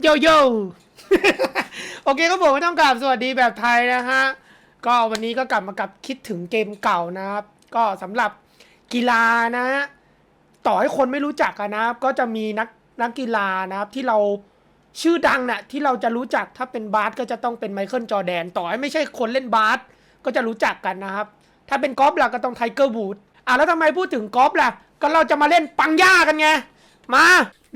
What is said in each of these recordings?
โยโย่โอเคครับผมไม่ต้องกลับสวัสดีแบบไทยนะฮะ ก็วันนี้ก็กลับมากับคิดถึงเกมเก่านะครับ ก็สำหรับกีฬานะฮะต่อให้คนไม่รู้จักนะครับ ก็จะมีนักนักกีฬานะครับที่เราชื่อดังน่ะที่เราจะรู้จักถ้าเป็นบาสก็จะต้องเป็นไมเคิลจอแดน ต่อให้ไม่ใช่คนเล่นบาสก็จะรู้จักกันนะครับ ถ้าเป็นกอล์ฟล่ะก็ต้องไทเกอร์บูดอะแล้วทำไมพูดถึงกอล์ฟล่ะ ก็เราจะมาเล่นปังย่ากันไง มา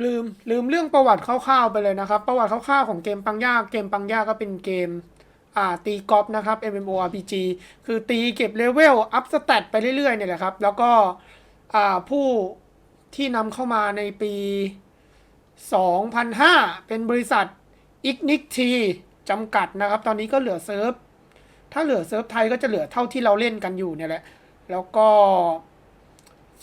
ลืมลืมเรื่องประวัติคร่าวๆไปเลยนะครับ ประวัติคร่าวๆของเกมปังย่าเกมปังย่าก็เป็นเกมอ่าตีกอล์ฟนะครับ MMORPG คือตีเก็บเลเวลอัพสเตตไปเรื่อยๆเนี่ยแหละครับ แล้วก็อ่าผู้ที่นำเข้ามาในปี 2005 เป็นบริษัท Ignic T จำกัดนะครับ ตอนนี้ก็เหลือเซิร์ฟ ถ้าเหลือเซิร์ฟไทยก็จะเหลือเท่าที่เราเล่นกันอยู่เนี่ยแหละ แล้วก็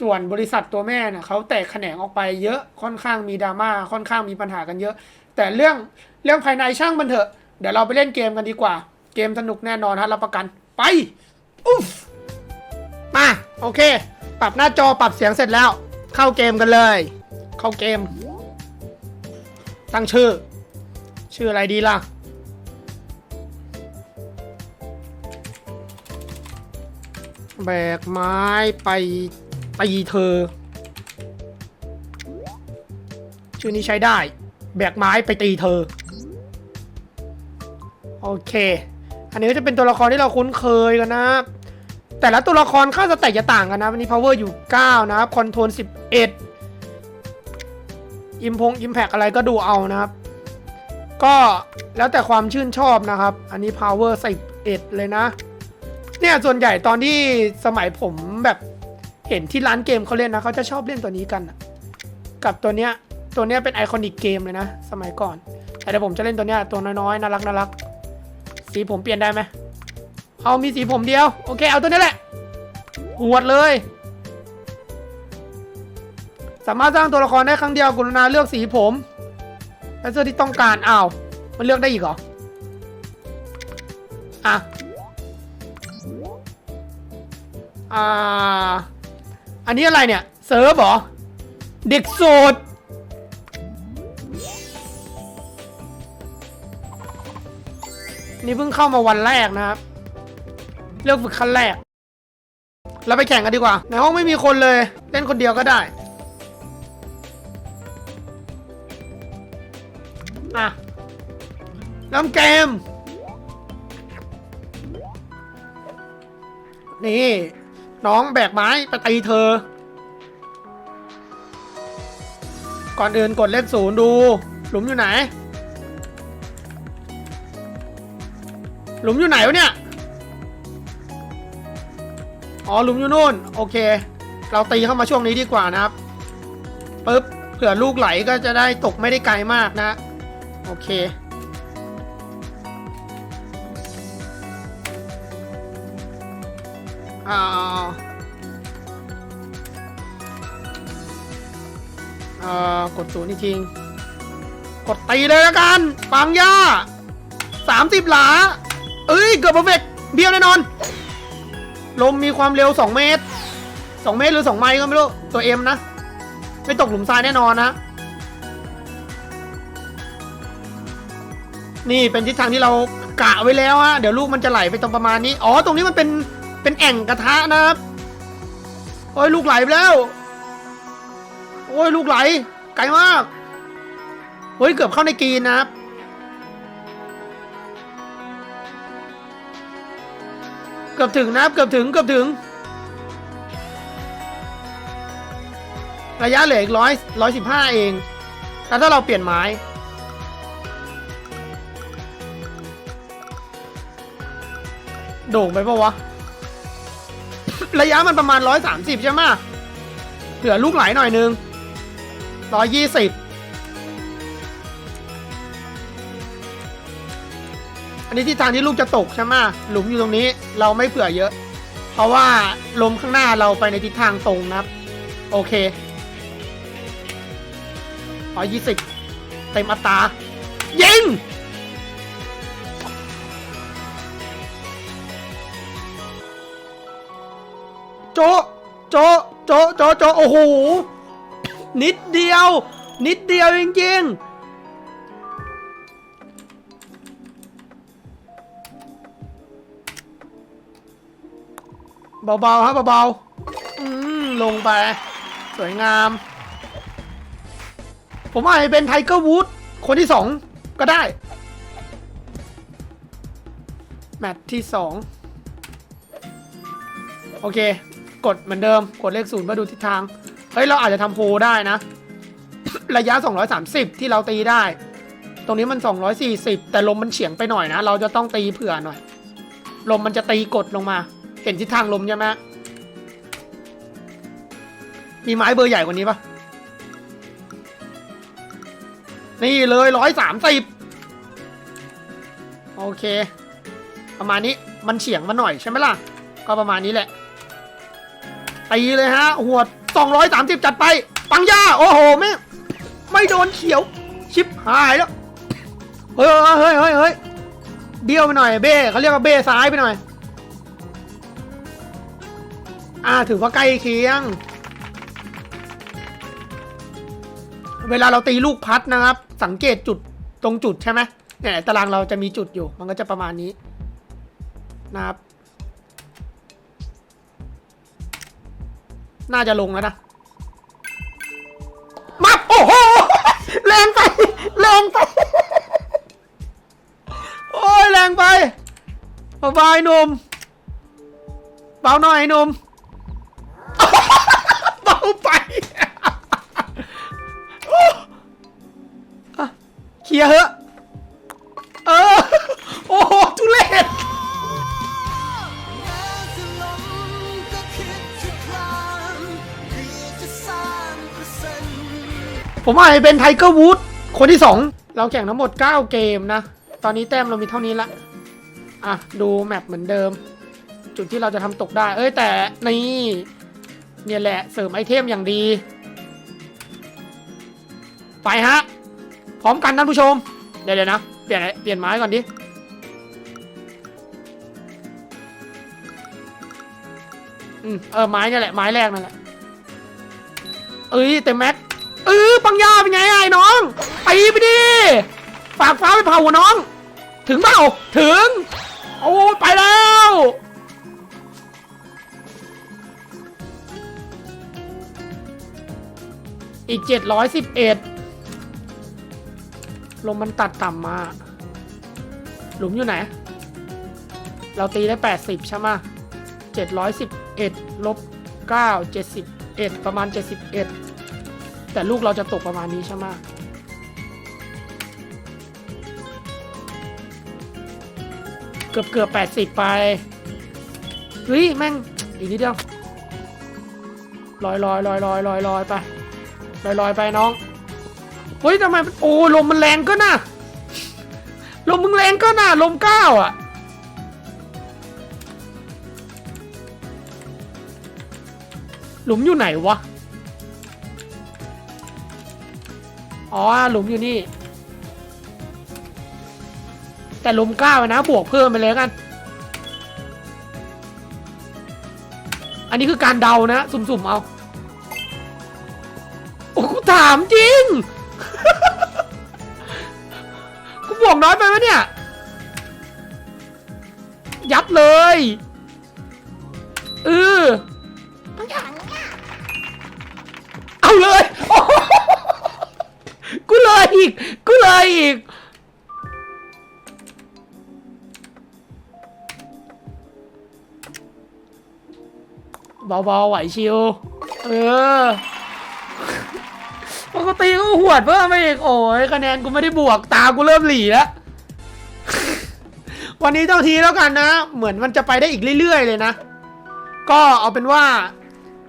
ส่วนบริษัทตัวแม่น่ะเขาแตกแขนงออกไปเยอะค่อนข้างมีดราม่าค่อนข้างมีปัญหากันเยอะ แต่เรื่องเรื่องภายในช่างมันเถอะ เดี๋ยวเราไปเล่นเกมกันดีกว่า เกมสนุกแน่นอนฮะรับประกันไปอุ๊ฟมาโอเค ปรับหน้าจอปรับเสียงเสร็จแล้ว เข้าเกมกันเลย เข้าเกม ตั้งชื่อ ชื่ออะไรดีล่ะแบกไม้ไป ตีเธอ ชื่อนี้ใช้ได้ แบกไม้ไปตีเธอ โอเค อันนี้ก็จะเป็นตัวละครที่เราคุ้นเคยกันนะ แต่ละตัวละครค่าสแต็กจะต่างกันนะ วันนี้ power อยู่ 9 นะครับ คอนโทรล 11 อิมพงอิมแพกอะไรก็ดูเอานะครับ ก็แล้วแต่ความชื่นชอบนะครับ อันนี้ power 11 เลยนะ เนี่ยส่วนใหญ่ตอนที่สมัยผมแบบ เห็นที่ร้านเกมเขาเล่นนะเขาจะชอบเล่นตัวนี้กันอะกับตัวเนี้ยตัวเนี้ยเป็นไอคอนิกเกมเลยนะ สมัยก่อน แต่เดี๋ยวผมจะเล่นตัวเนี้ยตัวน้อยๆน่ารักน่ารักสีผมเปลี่ยนได้ไหมเอามีสีผมเดียวโอเคเอาตัวนี้แหละหวดเลย สามารถสร้างตัวละครได้ครั้งเดียวกรุณาเลือกสีผมและเสื้อที่ต้องการอ้าวมันเลือกได้อีกเหรออะอ่า อันนี้อะไรเนี่ย เซิร์ฟหรอ เด็กโสดนี่เพิ่งเข้ามาวันแรกนะครับ เลือกฝึกขั้นแรก เราไปแข่งกันดีกว่า ในห้องไม่มีคนเลย เล่นคนเดียวก็ได้ อะเริ่มเกม นี่ น้องแบกไม้ไปตีเธอ ก่อนอื่นกดเลขศูนย์ดู หลุมอยู่ไหน หลุมอยู่ไหนวะเนี่ย อ๋อหลุมอยู่นู่น โอเค เราตีเข้ามาช่วงนี้ดีกว่านะครับปึ๊บเผื่อลูกไหลก็จะได้ตกไม่ได้ไกลมากนะ โอเค อ่าอ่ากดศูนย์อีกทีกดตีเลยละกันปังย่าสามสิบหลา เอ้ย เกือบเพอร์เฟกเบี้ยวแน่นอน ลมมีความเร็ว2เมตร2เมตรหรือ2ไมล์ก็ไม่รู้ ตัวเอ็มนะ ไม่ตกหลุมทรายแน่นอนนะ นี่เป็นทิศทางที่เรากะไว้แล้วฮะเดี๋ยวลูกมันจะไหลไปตรงประมาณนี้ อ๋อ ตรงนี้มันเป็น เป็นแอ่งกระทะนะครับ โอ้ยลูกไหลไปแล้ว โอ้ยลูกไหล ไกลมาก เฮ้ยเกือบเข้าในกรีนนะครับ เกือบถึงนะครับ เกือบถึง เกือบถึง ระยะเหลืออีกร้อยร้อยสิบห้าเอง แล้วถ้าเราเปลี่ยนไม้โด่งไปปะวะ ระยะมันประมาณ 130 ใช่ไหมเผื่อลูกไหลหน่อยนึง 120 อันนี้ที่ทางที่ลูกจะตกใช่ไหมหลุมอยู่ตรงนี้เราไม่เผื่อเยอะ เพราะว่าลมข้างหน้าเราไปในทิศทางตรงนะครับ โอเค120 เต็มอัตรายิง โจะโจะโจะโจะโจะโอ้โห นิดเดียว นิดเดียวจริงๆ เบาๆครับเบาๆอืมลงไป สวยงาม ผมอาจจะเป็นไทเกอร์วูดคนที่สองก็ได้ แมตที่สองโอเค กดเหมือนเดิม กดเลขศูนย์มาดูทิศทาง เฮ้ย เราอาจจะทำโพลได้นะ ระยะ 230 ที่เราตีได้ ตรงนี้มัน 240 แต่ลมมันเฉียงไปหน่อยนะ เราจะต้องตีเผื่อหน่อย ลมมันจะตีกดลงมา เห็นทิศทางลมใช่ไหมมีไม้เบอร์ใหญ่กว่านี้ปะนี่เลยร้อยสามสิบโอเค ประมาณนี้มันเฉียงมาหน่อยใช่ไหมล่ะ ก็ประมาณนี้แหละ ตีเลยฮะ หัวสองร้อยสามสิบจัดไป ปังย่า โอ้โห ไม่ ไม่โดนเขียว ชิปหายแล้ว เฮ้ยเฮ้ยเฮ้ยเฮ้ยเดี่ยวไปหน่อย เบ้เขาเรียกว่าเบ้ซ้ายไปหน่อย อ่า ถือว่าใกล้เคียง เวลาเราตีลูกพัดนะครับ สังเกตจุดตรงจุดใช่ไหมเนี่ยตารางเราจะมีจุดอยู่ มันก็จะประมาณนี้ นะครับ น่าจะลงแล้วนะ มา โอ้โหแรงไปแรงไป โอ้ยแรงไปบาๆหนุ่มเบาหน่อยนุ่มเบาไปเคลียร์เหอะ ผมอาจจะเป็นไทเกอร์วูดคนที่ 2 เราแข่งทั้งหมด 9 เกมนะ ตอนนี้แต้มเรามีเท่านี้ละ อะ ดูแมปเหมือนเดิม จุดที่เราจะทำตกได้ เอ้ย แต่นี่เนี่ยแหละเสริมไอเทมอย่างดี ไปฮะ พร้อมกันท่านผู้ชม เดี๋ยวเดี๋ยนะ เปลี่ยนเปลี่ยนไม้ก่อนดิอืมเออไม้นี่แหละไม้แรกนั่นแหละเอ้ยเต็มแม็ก นไงไอ้น้องไปไปดิฝากฟ้าไปเผาหัวน้อง ถึงเปล่าถึง โอ้ไปแล้วอีกเจ็ดร้อยสิบเอ็ดลมมันตัดต่ำมา หลุมอยู่ไหน เราตีได้แปดสิบใช่ไหมเจ็ดร้อยสิบเอ็ดลบเก้าเจ็ดสิบเอ็ดประมาณเจ็ดสิบเอ็ด แต่ลูกเราจะตกประมาณนี้ใช่ไหมเกือบเกือบแปดสิบไปเฮ้ยแม่งอีกนิดเดียวลอยลอยลอยลอยลอยลอยไปลอยลอยไปน้องเฮ้ยทำไมโอ้ลมมันแรงก็น่ะลมมึงแรงก็น่ะลมเก้าอะหลุมอยู่ไหนวะ อ๋อหลุมอยู่นี่ แต่หลุมเก้าอะนะ บวกเพิ่มไปเลยกัน อันนี้คือการเดานะ สุ่มๆเอา โอ้กูถามจริง กูบวกน้อยไปวะเนี่ย ยัดเลยเออ เลยอีก เบาๆไหวชิว เออ ปกติก็หวดเพิ่มไปอีก โอ้ยคะแนนกูไม่ได้บวกตากูเริ่มหลีแล้ว วันนี้เจ้าทีแล้วกันนะ เหมือนมันจะไปได้อีกเรื่อยๆเลยนะ ก็เอาเป็นว่า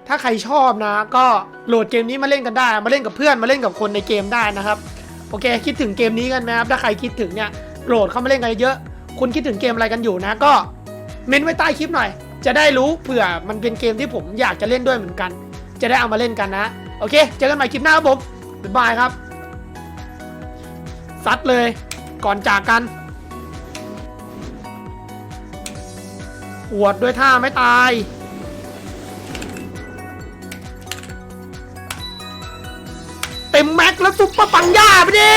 ถ้าใครชอบนะ ก็โหลดเกมนี้มาเล่นกันได้ มาเล่นกับเพื่อนมาเล่นกับคนในเกมได้นะครับ อเคคิดถึงเกมนี้กันไหมครับถ้าใครคิดถึงเนี่ยโหลดเข้ามาเล่นกันเยอะคุณคิดถึงเกมอะไรกันอยู่นะก็เม้นไว้ใต้คลิปหน่อย จะได้รู้เผื่อมันเป็นเกมที่ผมอยากจะเล่นด้วยเหมือนกัน จะได้เอามาเล่นกันนะ โอเค เจอกันใหม่คลิปหน้าครับผมบ๊ายบายครับซัดเลยก่อนจากกันหวดด้วยท่าไม่ตาย แล้วซุปเปอร์ปังย่าไปดิ